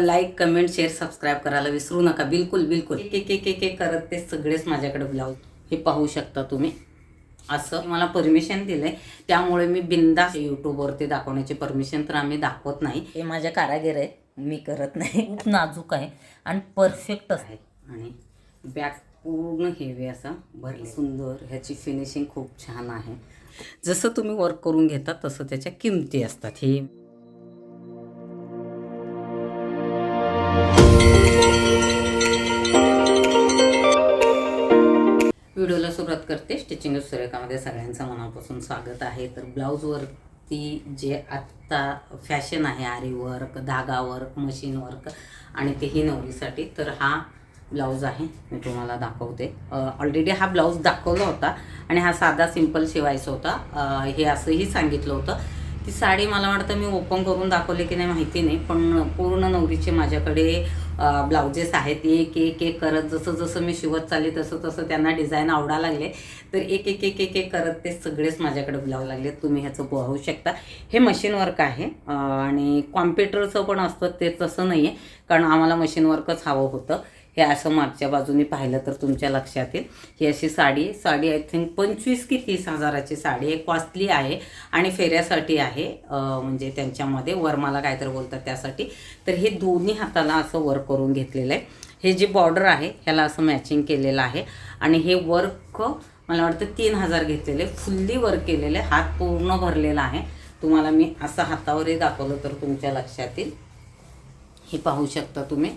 Like comment share subscribe करायला विसरू नका. बिलकुल बिलकुल. एक एक एक एक करत ते सगळेच माझ्याकडे ब्लाऊज हे पाहू शकता तुम्ही. असं मला परमिशन दिलंय. त्यामुळे मी बिंदास यूट्यूबवरती दाखवण्याची परमिशन तर आम्ही दाखवत नाही. हे माझ्या कारागीर आहे. मी करत नाही. खूप नाजूक आहे आणि परफेक्ट आहे आणि बॅक पूर्ण हेवी असा. भरले. सुंदर. ह्याची फिनिशिंग खूप छान आहे. जसं तुम्ही वर्क करून घेता तसं त्याच्या किमती असतात. हे स्टिचिंग सुरेखामध्ये सगळ्यांचं मनापासून स्वागत आहे. तर ब्लाऊजवरती जे आत्ता फॅशन आहे आरी वर्क धागा वर्क मशीन वर्क आणि तेही नवरीसाठी तर हा ब्लाऊज आहे. मी तुम्हाला दाखवते. ऑलरेडी हा ब्लाऊज दाखवला होता आणि हा साधा सिंपल शिवायचा होता. हे असंही सांगितलं होतं. ती साडी मला वाटतं मी ओपन करून दाखवले की नाही माहिती नाही पण पूर्ण नवरीचे माझ्याकडे ब्लाउजेस आहेत. एक एक एक करत जसं जसं मी शिवत चालली तसं तसं त्यांना डिझाईन आवडा लागले. तर एक एक एक एक एक करत ते सगळेच माझ्याकडे ब्लाऊ लागले. तुम्ही ह्याचं पाहू शकता. हे मशीन वर्क आहे. आणि कॉम्प्युटरचं पण असतं. ते तसं नाही आहे कारण आम्हाला मशीन वर्कच हवं होतं. हे असं मागच्या बाजूने पाहिलं तर तुमच्या लक्षात येईल. ही अशी साडी साडी आय थिंक पंचवीस की तीस हजाराची साडी आहे. कॉस्टली आहे आणि फेऱ्यासाठी आहे. म्हणजे त्यांच्यामध्ये वरमाला तर बोलतात त्यासाठी. तर हे दोन्ही हाताला असं वर्क करून घेतलेलं आहे. हे जे बॉर्डर आहे ह्याला असं मॅचिंग केलेलं आहे. आणि हे वर्क मला वाटतं तीन हजार घेतलेले. फुल्ली वर्क केलेले. हात पूर्ण भरलेला आहे. तुम्हाला मी असं हातावरही दाखवलं तर तुमच्या लक्षात येईल. हे पाहू शकता तुम्ही.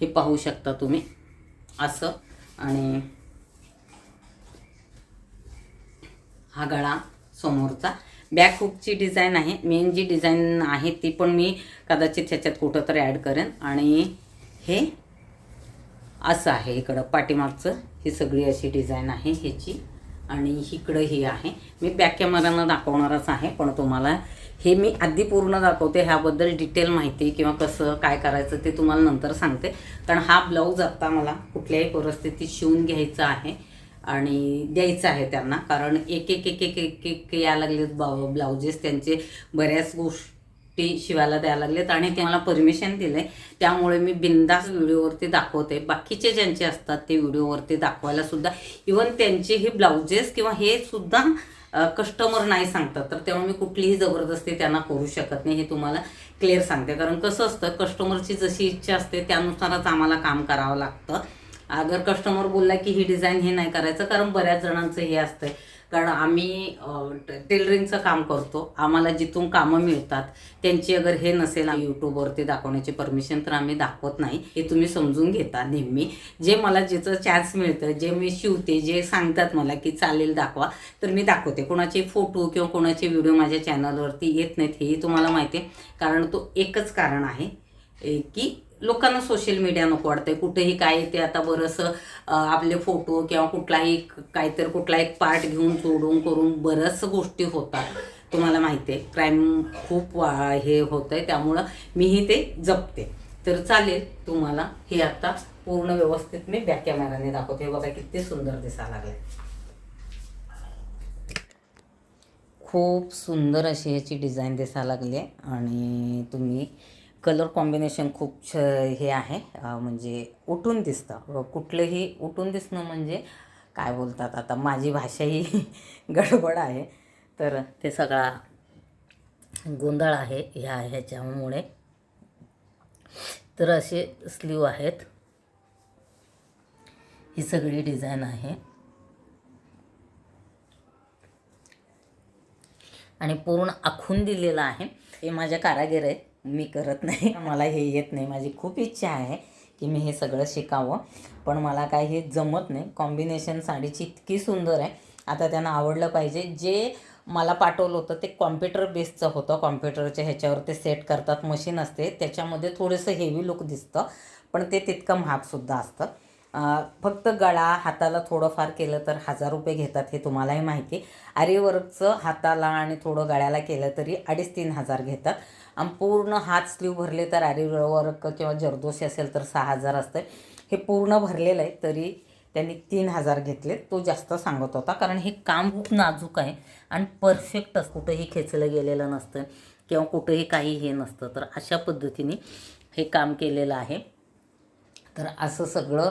हे पाहू शकता तुम्ही. असं. आणि हा गळा समोरचा. बॅक हुकची डिझाईन आहे. मेन जी डिझाईन आहे ती पण मी कदाचित ह्याच्यात कुठं तरी ॲड करेन. आणि हे असं आहे इकडं. पाठीमागचं ही सगळी अशी डिझाईन आहे. ह्याची. आणि इकडं ही आहे. मी बॅक कॅमेऱ्यानं दाखवणारच आहे पण तुम्हाला हे मी आधी पूर्ण दाखवते. ह्याबद्दल डिटेल माहिती किंवा कसं काय करायचं ते तुम्हाला नंतर सांगते. कारण हा ब्लाऊज आत्ता मला कुठल्याही परिस्थितीत शिवून घ्यायचा आहे आणि द्यायचं आहे त्यांना. कारण एक एक एक एक एक एक या लागलेत ब्लाउ ब्लाउजेस. त्यांचे बऱ्याच गोष्टी शिवायला द्यायला लागलेत आणि ते मला परमिशन दिलं आहे त्यामुळे मी बिंदास व्हिडिओवरती दाखवते. बाकीचे ज्यांचे असतात ते व्हिडिओवरती दाखवायला सुद्धा. इवन त्यांचे हे ब्लाउजेस किंवा हे सुद्धा कस्टमर नाही सांगतात. तर तेव्हा मी कुठलीही जबरदस्ती त्यांना करू शकत नाही हे तुम्हाला क्लिअर सांगते. कारण कसं असतं कस्टमरची जशी इच्छा असते त्यानुसारच आम्हाला काम करावं लागतं. अगर कस्टमर बोलला की ही डिझाईन हे नाही करायचं कारण बऱ्याच जणांचं हे असतंय. कारण आम्ही टेलरिंगचं काम करतो. आम्हाला जिथून कामं मिळतात त्यांची अगर हे नसेल यूट्यूबवरती दाखवण्याची परमिशन तर आम्ही दाखवत नाही. हे तुम्ही समजून घेता नेहमी. जे मला जिथं चान्स मिळतं जे मी शिवते जे सांगतात मला की चालेल दाखवा तर मी दाखवते. कोणाचे फोटो किंवा कोणाचे व्हिडिओ माझ्या चॅनलवरती येत नाहीत हेही तुम्हाला माहिती आहे. कारण तो एकच कारण आहे की लोकांना सोशल मीडिया नको वाटतंय. कुठेही काय ते आता बरंचसं आपले फोटो किंवा कुठलाही काहीतरी कुठला एक पार्ट घेऊन जोडून करून बऱ्याच गोष्टी होतात. तुम्हाला माहिती आहे क्राईम खूप वा हे होतं आहे त्यामुळं मीही ते जपते. तर चालेल तुम्हाला हे आता पूर्ण व्यवस्थित मी बॅक कॅमेराने दाखवते. हे बघा किती सुंदर दिसायला लागले खूप सुंदर अशी याची डिझाईन दिसायला लागली आहे आणि तुम्ही कलर कॉम्बिनेशन खूप छ हे आहे. म्हणजे उठून दिसतं. कुठलंही उठून दिसणं म्हणजे काय बोलतात आता माझी भाषा ही गडबड आहे. तर ते सगळा गोंधळ आहे ह्या ह्याच्यामुळे. तर असे स्लीव आहेत. ही सगळी डिझाईन आहे. आणि पूर्ण आखून दिलेलं आहे. हे माझ्या कारागीर आहे मी करत नाही. मला हे येत नाही. माझी खूप इच्छा आहे की मी हे सगळं शिकावं. पण मला काय हे जमत नाही. कॉम्बिनेशन साडीची इतकी सुंदर आहे. आता त्यांना आवडलं पाहिजे. जे मला पाठवलं होतं ते कॉम्प्युटर बेसचं होतं. कॉम्प्युटरच्या ह्याच्यावर ते सेट करतात. मशीन असते. त्याच्यामध्ये थोडंसं हेवी लुक दिसतं. पण ते तितकं महागसुद्धा असतं. फक्त गळा हाताला थोडंफार केलं तर हजार रुपये घेतात हे तुम्हालाही माहिती आरीवर्कचं हाताला आणि थोडं गळ्याला केलं तरी अडीच तीन हजार घेतात. आणि पूर्ण हात स्लीव भरले तर आरीवर्क किंवा जरदोशी असेल तर सहा हजार असतं हे पूर्ण भरलेलं आहे तरी त्यांनी तीन हजार घेतले तो जास्त सांगत होता कारण हे काम खूप नाजूक आहे आणि परफेक्ट असतं. कुठंही खेचलं गेलेलं नसतं किंवा कुठंही काही हे नसतं. तर अशा पद्धतीने हे काम केलेलं आहे. तर असं सगळं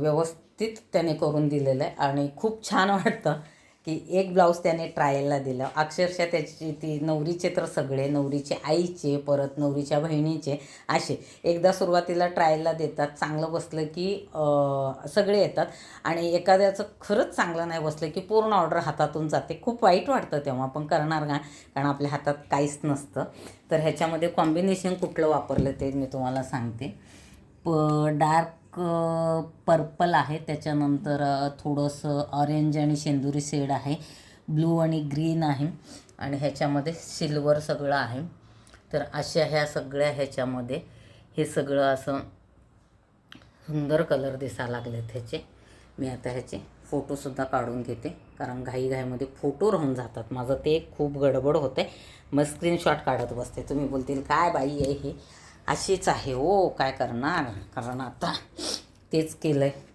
व्यवस्थित त्याने करून दिलेलं आहे. आणि खूप छान वाटतं की एक ब्लाऊज त्याने ट्रायलला दिलं. अक्षरशः त्याची ती नवरीचे तर सगळे नवरीचे आईचे परत नवरीच्या बहिणीचे असे. एकदा सुरुवातीला ट्रायलला देतात चांगलं बसलं की सगळे येतात. आणि एखाद्याचं खरंच चांगलं नाही बसलं की पूर्ण ऑर्डर हातातून जाते. खूप वाईट वाटतं तेव्हा पण करणार का? कारण आपल्या हातात काहीच नसतं. तर ह्याच्यामध्ये कॉम्बिनेशन कुठलं वापरलं ते मी तुम्हाला सांगते. प डार्क पर्पल आहे. त्याच्यानंतर थोडंसं ऑरेंज आणि शेंदुरी शेड आहे. ब्लू आणि ग्रीन आहे. आणि ह्याच्यामध्ये सिल्वर सगळं आहे. तर अशा ह्या सगळ्या ह्याच्यामध्ये हे सगळं असं सुंदर कलर दिसायला लागले ह्याचे. मी आता ह्याचे फोटोसुद्धा काढून घेते. कारण घाईघाईमध्ये फोटो राहून जातात. माझं ते खूप गडबड होते मग स्क्रीनशॉट काढत बसते. तुम्ही बोलतील काय बाई आहे हे? अशीच आहे. ओ काय करणार? कारण आता तेच केलं आहे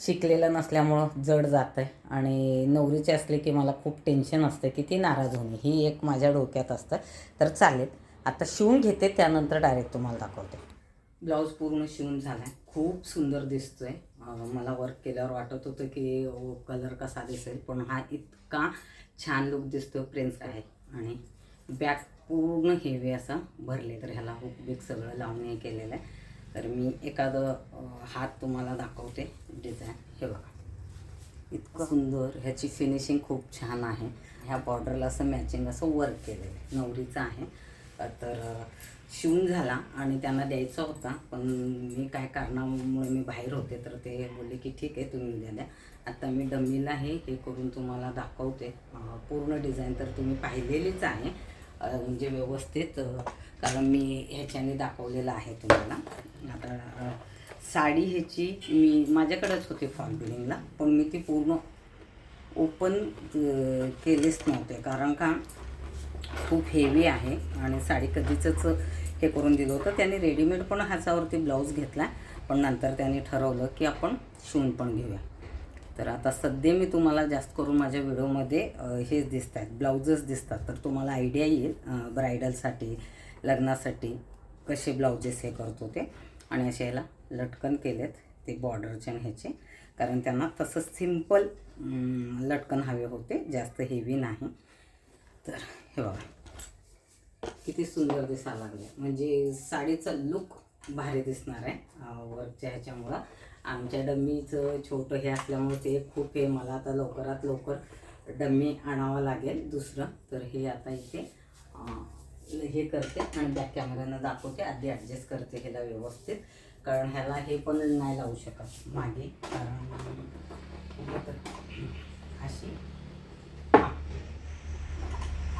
शिकलेलं नसल्यामुळं जड जातं आहे आणि नवरीचे असले की मला खूप टेन्शन असतं की ती नाराज होणे ही एक माझ्या डोक्यात असतं. तर चालेल. आता शिवून घेते त्यानंतर डायरेक्ट तुम्हाला दाखवते. ब्लाऊज पूर्ण शिवून झाला आहे खूप सुंदर दिसतो आहे मला वर्क केल्यावर वाटत होतं की कलर कसा दिसेल पण हा इतका छान लुक दिसतो प्रिन्स आहे. आणि बॅक पूर्ण हेवी असा भरले तर ह्याला हुक बिक सगळं लावून हे केलेलं आहे. तर मी एखादं हात तुम्हाला दाखवते. डिझाईन हे बघा. इतकं सुंदर. ह्याची फिनिशिंग खूप छान आहे. ह्या बॉर्डरला असं मॅचिंग असं वर्क केलेलं आहे. नवरीचं आहे. तर शिवून झाला आणि त्यांना द्यायचा होता. पण मी काय कारणामुळे मी बाहेर होते. तर ते बोलले की ठीक आहे तुम्ही उद्या द्या. आता मी डमीला हे हे करून तुम्हाला दाखवते. पूर्ण डिझाईन तर तुम्ही पाहिलेलीच आहे. म्हणजे व्यवस्थित कारण मी ह्याच्याने दाखवलेलं आहे तुम्हाला. आता साडी ह्याची मी माझ्याकडेच होती फॉल बिलिंगला पण मी ती पूर्ण ओपन केलीच नव्हते. कारण का खूप हेवी आहे आणि साडी कधीचंच हे करून दिलं होतं. त्याने रेडीमेड पण ह्याच्यावरती ब्लाऊज घेतला पण नंतर त्याने ठरवलं की आपण शिवून पण घेऊया. तर आता सध्या मी तुम्हाला जास्त करून माझ्या व्हिडिओमध्ये हेच दिसत आहेत ब्लाऊजच दिसतात. तर तुम्हाला आयडिया येईल ब्रायडलसाठी लग्नासाठी कसे ब्लाउजेस हे करतो ते. आणि असे ह्याला लटकन केलेत ते बॉर्डरचे आणि ह्याचे. कारण त्यांना तसं सिंपल लटकन हवे होते जास्त हेवी नाही. तर हे बघा. किती सुंदर दिसायला लागले. म्हणजे साडीचा लुक भारी दिसणार आहे वरच्या ह्याच्यामुळं. आमच्या डम्मीचं छोटं हे असल्यामुळे ते खूप हे मला आता लवकरात लवकर डम्मी आणावं लागेल दुसरं. तर हे आता इथे हे करते आणि बॅक कॅमेऱ्यानं दाखवते. आधी ॲडजस्ट करते ह्याला व्यवस्थित. कारण ह्याला हे पण नाही लावू शकत मागे. कारण अशी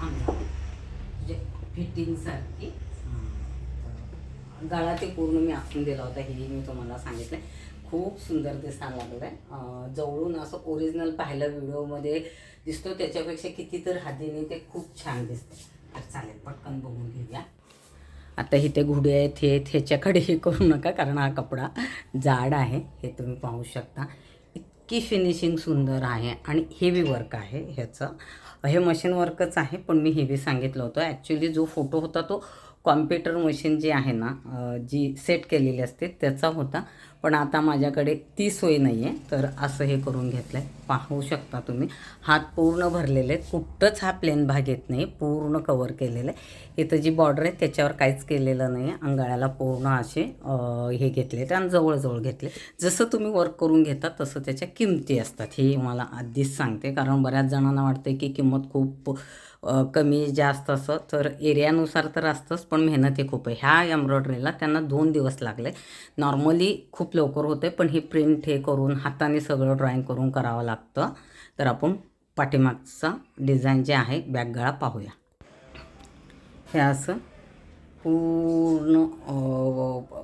म्हणजे फिटिंगसारखी गळा ते पूर्ण मी आखून दिला होता. हे मी तुम्हाला सांगितलं खूप सुंदर दिसायला लागलं आहे. जवळून असं ओरिजिनल पाहिलं व्हिडिओमध्ये दिसतो त्याच्यापेक्षा किती तर हातीने ते खूप छान दिसते. तर चालेल पटकन बघून घेऊया. आता इथे घुडे आहेत हे आहेत, ह्याच्याकडे हे करू नका कारण हा कपडा जाड आहे हे तुम्ही पाहू शकता. इतकी फिनिशिंग सुंदर आहे आणि हेवी वर्क आहे ह्याचं. हे मशीन वर्कच आहे पण मी हेवी सांगितलं होतं. ॲक्च्युली जो फोटो होता तो कॉम्प्युटर मशीन जी आहे ना जी सेट केलेली असते त्याचा होता. पण आता माझ्याकडे ती सोय नाही आहे तर असं हे करून घेतलं आहे पाहू शकता तुम्ही. हात पूर्ण भरलेले आहेत. कुठंच हा प्लेन भाग येत नाही पूर्ण कवर केलेलं आहे. इथं जी बॉर्डर आहे त्याच्यावर काहीच केलेलं नाही आहे अंगाळ्याला पूर्ण असे हे घेतले आणि जवळजवळ घेतले जसं तुम्ही वर्क करून घेता तसं त्याच्या किमती असतात. हे मला आधीच सांगते. कारण बऱ्याच जणांना वाटतं की किंमत खूप कमी जास्त असं तर एरियानुसार तर असतंच पण मेहनत हे खूप आहे. ह्या एम्ब्रॉयडरीला त्यांना दोन दिवस लागले. नॉर्मली खूप लवकर होते पण ही प्रिंट हे करून हाताने सगळं ड्रॉईंग करून करावं लागतं. तर आपण पाठीमागचा डिझाईन जे आहे बॅकगळा पाहूया. हे असं पूर्ण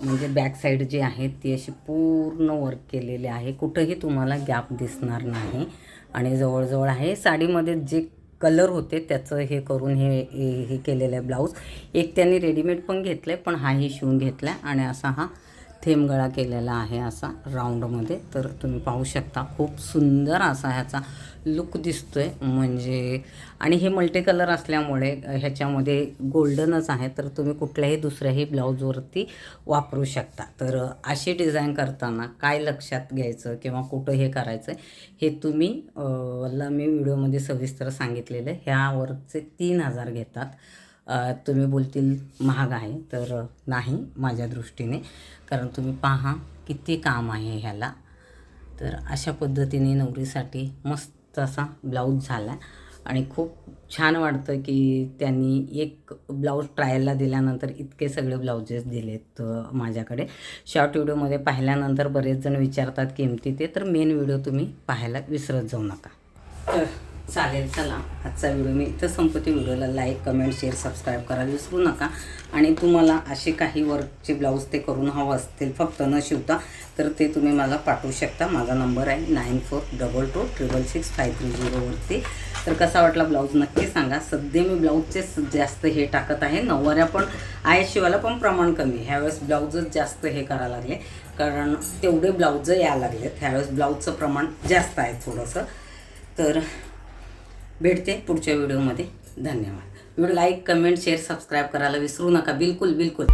म्हणजे बॅक साईड जी आहे ती अशी पूर्ण वर्क केलेली आहे. कुठंही तुम्हाला गॅप दिसणार नाही. आणि जवळजवळ आहे साडीमध्ये जे कलर होते त्याचं हे करून हे हे केलेलं आहे ब्लाऊज. एक त्यांनी रेडीमेड पण घेतलं आहे पण हाही शिवून घेतला आहे आणि असा हा थेंब गळा केलेला आहे असा राऊंडमध्ये तर तुम्ही पाहू शकता खूप सुंदर असा ह्याचा लुक दिसतोय. म्हणजे आणि हे मल्टी कलर असल्यामुळे ह्याच्यामध्ये गोल्डनच आहे. तर तुम्ही कुठल्याही दुसऱ्याही ब्लाऊजवरती वापरू शकता. तर अशी डिझाईन करताना काय लक्षात घ्यायचं किंवा कुठं हे करायचं हे तुम्ही ला मी व्हिडिओमध्ये सविस्तर सांगितलेलं आहे. ह्यावरचे तीन हजार घेतात. तुम्ही बोलतील महाग आहे तर नाही माझ्या दृष्टीने. कारण तुम्ही पहा किती काम आहे ह्याला. तर अशा पद्धतीने नवरीसाठी मस्त असा ब्लाऊज झाला. आणि खूप छान वाटतं की त्यांनी एक ब्लाऊज ट्रायलला दिल्यानंतर इतके सगळे ब्लाउजेस दिलेत माझ्याकडे. शॉर्ट व्हिडिओमध्ये पाहिल्यानंतर बरेच जण विचारतात किमती ते तर मेन व्हिडिओ तुम्ही पाहायला विसरत जाऊ नका. तर चालेल चला. आजचा व्हिडिओ मी इथं संपत्ती व्हिडिओला लाईक कमेंट शेअर सबस्क्राईब करायला विसरू नका. आणि तुम्हाला असे काही वर्कचे ब्लाऊज ते करून हवं असतील फक्त न शिवता तर ते तुम्ही मला पाठवू शकता. माझा नंबर आहे nine four double two triple six five three झिरोवरती तर कसा वाटला ब्लाऊज नक्की सांगा. सध्या मी ब्लाऊजचेच जास्त हे टाकत आहे. नऊवाऱ्या पण आहे शिवायला पण प्रमाण कमी. ह्यावेळेस ब्लाऊजच जास्त हे करायला लागले. कारण तेवढे ब्लाऊज यायला लागलेत. ह्यावेळेस ब्लाऊजचं प्रमाण जास्त आहे थोडंसं. तर भेटते पुढच्या व्हिडिओमध्ये. धन्यवाद. Video like comment share subscribe करायला विसरू नका. बिलकुल बिलकुल.